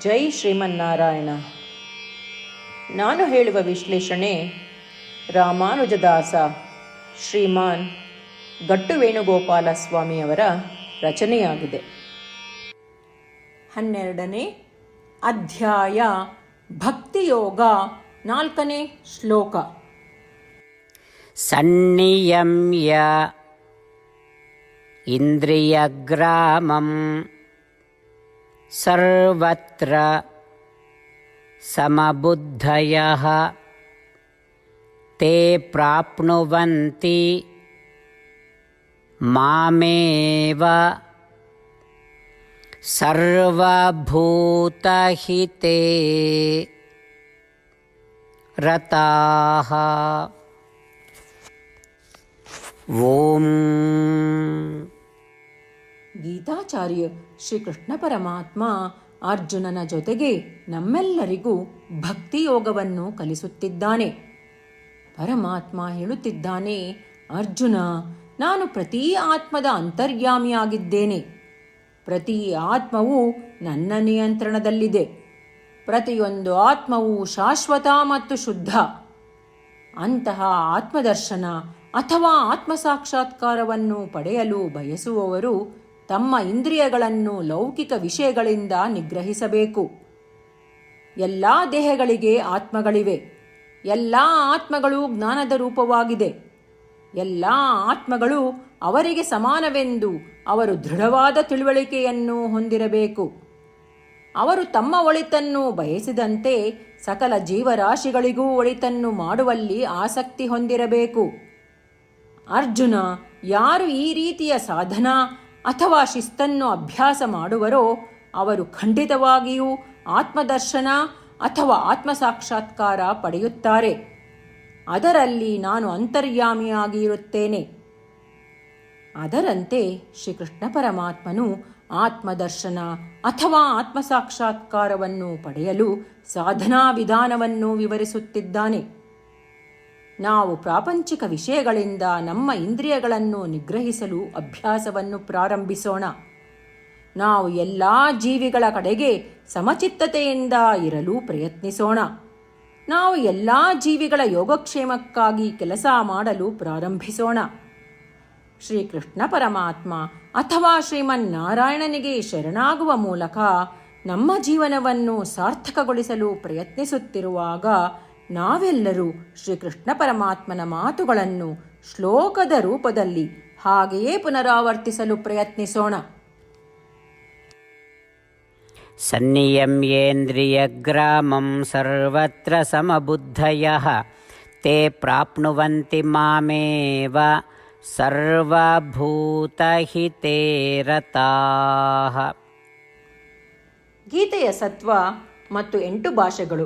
ಜೈ ಶ್ರೀಮನ್ನಾರಾಯಣ. ನಾನು ಹೇಳುವ ವಿಶ್ಲೇಷಣೆ ರಾಮಾನುಜದಾಸ ಶ್ರೀಮಾನ್ ಗಟ್ಟು ವೇಣುಗೋಪಾಲ ಸ್ವಾಮಿಯವರ ರಚನೆಯಾಗಿದೆ. ಹನ್ನೆರಡನೇ ಅಧ್ಯಾಯ ಭಕ್ತಿಯೋಗ ನಾಲ್ಕನೇ ಶ್ಲೋಕ. ಸನ್ನಿಯಮ್ಯ ಇಂದ್ರಿಯಗ್ರಾಮಂ सर्वत्र समबुद्धयः ते प्राप्नुवन्ति मामेव सर्वभूतहिते रताः। ಓಂ ಗೀತಾಚಾರ್ಯ ಶ್ರೀಕೃಷ್ಣ ಪರಮಾತ್ಮ ಅರ್ಜುನನ ಜೊತೆಗೆ ನಮ್ಮೆಲ್ಲರಿಗೂ ಭಕ್ತಿಯೋಗವನ್ನು ಕಲಿಸುತ್ತಿದ್ದಾನೆ. ಪರಮಾತ್ಮ ಹೇಳುತ್ತಿದ್ದಾನೆ, ಅರ್ಜುನ, ನಾನು ಪ್ರತಿ ಆತ್ಮದ ಅಂತರ್ಯಾಮಿಯಾಗಿದ್ದೇನೆ. ಪ್ರತಿ ಆತ್ಮವು ನನ್ನ ನಿಯಂತ್ರಣದಲ್ಲಿದೆ. ಪ್ರತಿಯೊಂದು ಆತ್ಮವು ಶಾಶ್ವತ ಮತ್ತು ಶುದ್ಧ. ಅಂತಹ ಆತ್ಮದರ್ಶನ ಅಥವಾ ಆತ್ಮ ಸಾಕ್ಷಾತ್ಕಾರವನ್ನು ಪಡೆಯಲು ಬಯಸುವವರು ತಮ್ಮ ಇಂದ್ರಿಯಗಳನ್ನು ಲೌಕಿಕ ವಿಷಯಗಳಿಂದ ನಿಗ್ರಹಿಸಬೇಕು. ಎಲ್ಲ ದೇಹಗಳಿಗೆ ಆತ್ಮಗಳಿವೆ. ಎಲ್ಲ ಆತ್ಮಗಳು ಜ್ಞಾನದ ರೂಪವಾಗಿದೆ. ಎಲ್ಲ ಆತ್ಮಗಳು ಅವರಿಗೆ ಸಮಾನವೆಂದು ಅವರು ದೃಢವಾದ ತಿಳುವಳಿಕೆಯನ್ನು ಹೊಂದಿರಬೇಕು. ಅವರು ತಮ್ಮ ಒಳಿತನ್ನು ಬಯಸಿದಂತೆ ಸಕಲ ಜೀವರಾಶಿಗಳಿಗೂ ಒಳಿತನ್ನು ಮಾಡುವಲ್ಲಿ ಆಸಕ್ತಿ ಹೊಂದಿರಬೇಕು. ಅರ್ಜುನ, ಯಾರು ಈ ರೀತಿಯ ಸಾಧನಾ ಅಥವಾ ಶಿಸ್ತನ್ನು ಅಭ್ಯಾಸ ಮಾಡುವರೋ ಅವರು ಖಂಡಿತವಾಗಿಯೂ ಆತ್ಮದರ್ಶನ ಅಥವಾ ಆತ್ಮಸಾಕ್ಷಾತ್ಕಾರ ಪಡೆಯುತ್ತಾರೆ. ಅದರಲ್ಲಿ ನಾನು ಅಂತರ್ಯಾಮಿಯಾಗಿರುತ್ತೇನೆ ಅದರಂತೆ ಶ್ರೀಕೃಷ್ಣ ಪರಮಾತ್ಮನು ಆತ್ಮದರ್ಶನ ಅಥವಾ ಆತ್ಮಸಾಕ್ಷಾತ್ಕಾರವನ್ನು ಪಡೆಯಲು ಸಾಧನಾ ವಿಧಾನವನ್ನು ವಿವರಿಸುತ್ತಿದ್ದಾನೆ. ನಾವು ಪ್ರಾಪಂಚಿಕ ವಿಷಯಗಳಿಂದ ನಮ್ಮ ಇಂದ್ರಿಯಗಳನ್ನು ನಿಗ್ರಹಿಸಲು ಅಭ್ಯಾಸವನ್ನು ಪ್ರಾರಂಭಿಸೋಣ. ನಾವು ಎಲ್ಲ ಜೀವಿಗಳ ಕಡೆಗೆ ಸಮಚಿತ್ತತೆಯಿಂದ ಇರಲು ಪ್ರಯತ್ನಿಸೋಣ. ನಾವು ಎಲ್ಲ ಜೀವಿಗಳ ಯೋಗಕ್ಷೇಮಕ್ಕಾಗಿ ಕೆಲಸ ಮಾಡಲು ಪ್ರಾರಂಭಿಸೋಣ. ಶ್ರೀಕೃಷ್ಣ ಪರಮಾತ್ಮ ಅಥವಾ ಶ್ರೀಮನ್ನಾರಾಯಣನಿಗೆ ಶರಣಾಗುವ ಮೂಲಕ ನಮ್ಮ ಜೀವನವನ್ನು ಸಾರ್ಥಕಗೊಳಿಸಲು ಪ್ರಯತ್ನಿಸುತ್ತಿರುವಾಗ ನಾವೆಲ್ಲರೂ ಶ್ರೀಕೃಷ್ಣ ಪರಮಾತ್ಮನ ಮಾತುಗಳನ್ನು ಶ್ಲೋಕದ ರೂಪದಲ್ಲಿ ಹಾಗೆಯೇ ಪುನರಾವರ್ತಿಸಲು ಪ್ರಯತ್ನಿಸೋಣ सन्नियम्येन्द्रियग्रामं सर्वत्र समबुद्धयः ते प्राप्नुवन्ति मामेव सर्वभूतहिते रताः ಗೀತೆಯ ಸತ್ವ ಮತ್ತು ಎಂಟು ಭಾಷೆಗಳು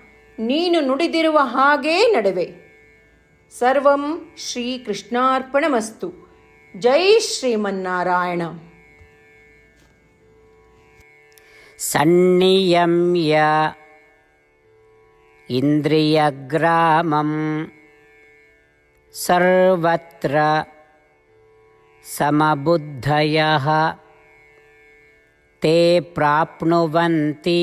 ನೀನು ನುಡಿದಿರುವ ಹಾಗೇ ನಡುವೆ ಸರ್ವಂ ಶ್ರೀಕೃಷ್ಣಾರ್ಪಣಮಸ್ತು ಜೈ ಶ್ರೀಮನ್ನಾರಾಯಣ सन्नियम्य इन्द्रियग्रामं सर्वत्र समबुद्धयः ते प्राप्नुवन्ति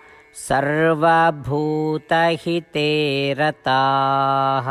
सर्वभूतहिते रताः